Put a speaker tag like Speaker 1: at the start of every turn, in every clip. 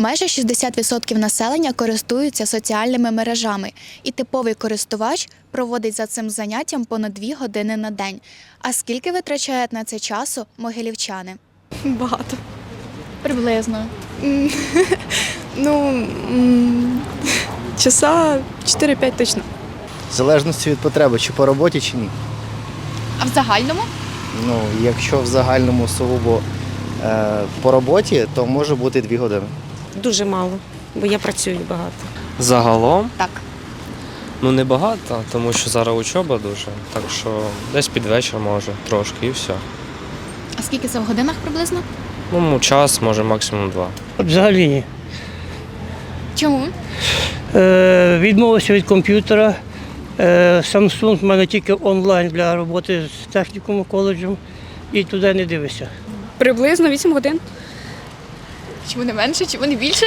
Speaker 1: Майже 60% населення користуються соціальними мережами, і типовий користувач проводить за цим заняттям понад 2 години на день. А скільки витрачають на це часу могилівчани?
Speaker 2: Багато.
Speaker 1: Приблизно.
Speaker 2: Ну, часа 4-5 точно.
Speaker 3: В залежності від потреби, чи по роботі, чи ні.
Speaker 1: А в загальному?
Speaker 3: Ну, якщо в загальному сугубо е, по роботі, то може бути дві години.
Speaker 4: Дуже мало, бо я працюю багато.
Speaker 5: Загалом,
Speaker 1: Так.
Speaker 5: ну не багато, тому що зараз учоба дуже. Так що десь під вечір може трошки і все.
Speaker 1: А скільки це в годинах приблизно?
Speaker 5: Ну, час, може, максимум два.
Speaker 6: Взагалі ні.
Speaker 1: Чому?
Speaker 6: Е, відмовився від комп'ютера. Е, Samsung в мене тільки онлайн для роботи з технікумом коледжем і туди не дивишся.
Speaker 2: Приблизно 8 годин.
Speaker 1: Чому не менше, чому не більше?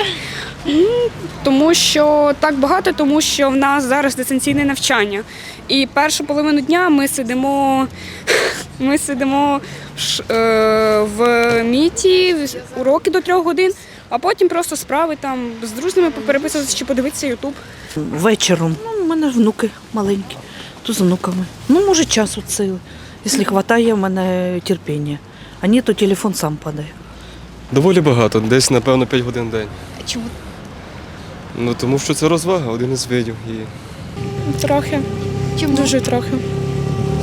Speaker 2: Тому що так багато, тому що в нас зараз дистанційне навчання. І першу половину дня ми сидимо, ми сидимо ш- е, в міті, уроки до трьох годин, а потім просто справи там з друзями попереписуватися чи подивитися Ютуб.
Speaker 7: Вечором. Ну, у мене внуки маленькі, то з внуками. Ну, може, час від сили. Якщо вистачає, в мене терпіння. А ні, то телефон сам падає.
Speaker 8: Доволі багато, десь, напевно, 5 годин в день.
Speaker 1: Чому?
Speaker 8: Ну тому що це розвага, один із видів. І
Speaker 9: Трохи,
Speaker 1: Чому?
Speaker 9: дуже трохи.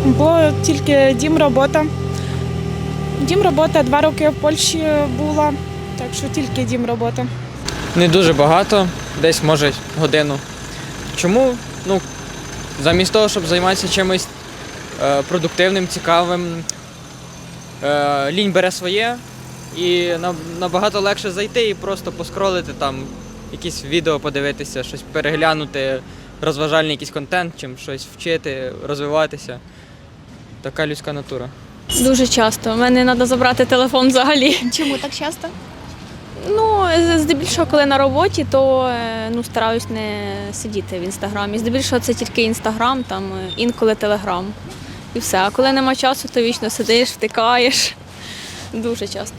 Speaker 9: Бо тільки дім робота. Дім робота два роки в Польщі була, так що тільки дім робота.
Speaker 10: Не дуже багато, десь може годину. Чому? Ну, замість того, щоб займатися чимось е, продуктивним, цікавим, е, лінь бере своє і на- набагато легше зайти і просто поскролити там якісь відео подивитися, щось переглянути, розважальний якийсь контент, чим щось вчити, розвиватися. Така людська натура.
Speaker 11: Дуже часто. У мене треба забрати телефон взагалі.
Speaker 1: Чому так часто?
Speaker 11: Ну, здебільшого, коли на роботі, то е, ну, стараюсь не сидіти в інстаграмі. Здебільшого це тільки інстаграм, там е, інколи телеграм. І все. А коли нема часу, то вічно сидиш, втикаєш. Дуже часто.